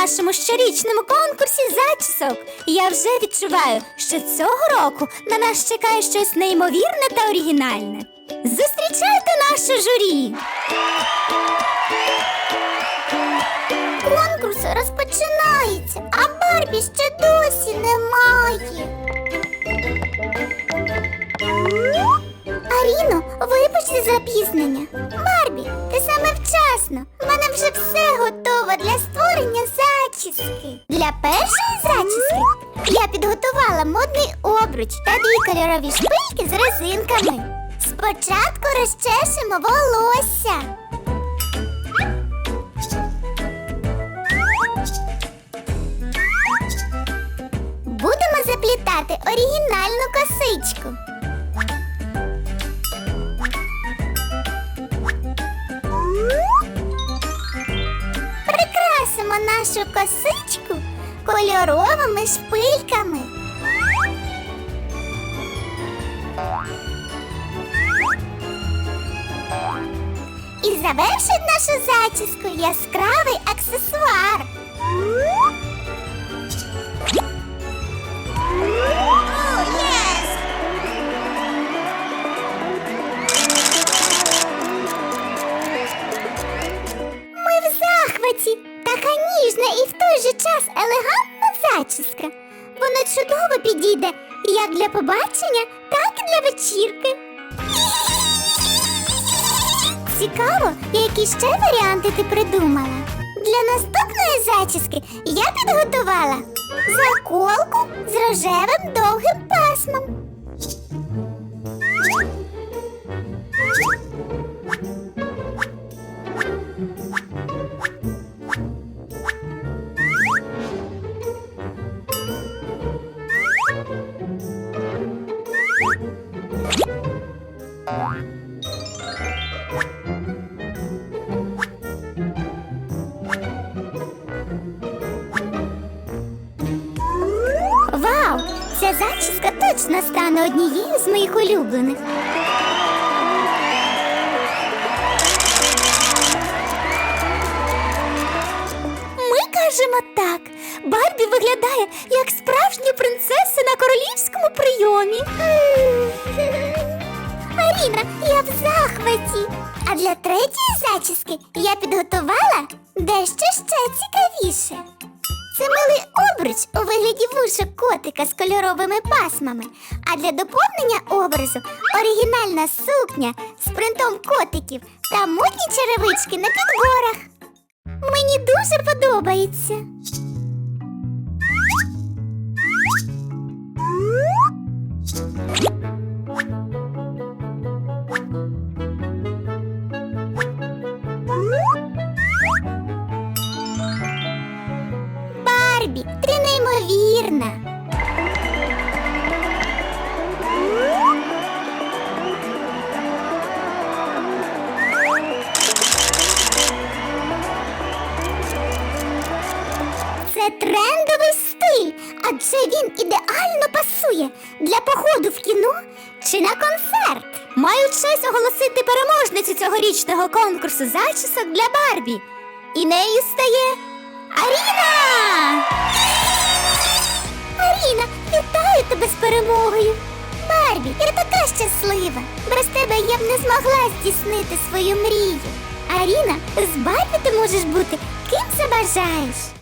Нашому щорічному конкурсі зачісок. Я вже відчуваю, що цього року на нас чекає щось неймовірне та оригінальне. Зустрічайте наше журі! Конкурс розпочинається, а Барбі ще досі немає. Аріно, вибач за запізнення. Барбі, ти саме вчасно. Мене вже все готово для створення зачіски. Для першої зачіски я підготувала модний обруч та дві кольорові шпильки з резинками. Спочатку розчешемо волосся. Будемо заплітати оригінальну косичку. Прикрасимо нашу косичку кольоровими шпильками. І завершить нашу зачіску яскравий аксесуар. Ми в захваті. Така ніжна і в той же час елегантна зачіска. Вона чудово підійде як для побачення, так і для вечірки. Цікаво, які ще варіанти ти придумала. Для наступної зачіски я підготувала заколку з рожевим довгим пасмом. Ця зачіска точно стане однією з моїх улюблених. Ми кажемо так. Барбі виглядає як справжня принцеса на королівському прийомі. Аріна, я в захваті. А для третьої зачіски я підготувала дещо ще цікавіше. Це милий обруч у вигляді вушок котика з кольоровими пасмами. А для доповнення образу оригінальна сукня з принтом котиків та модні черевички на підборах. Мені дуже подобається. Барбі, ти неймовірна. Це трендовий стиль, адже він ідеально пасує для походу в кіно чи на концерт. Маю честь оголосити переможницю цьогорічного конкурсу зачісок для Барбі. І нею стає щаслива. Без тебе я б не змогла здійснити свою мрію. Аріна, з Барбі ти можеш бути ким забажаєш.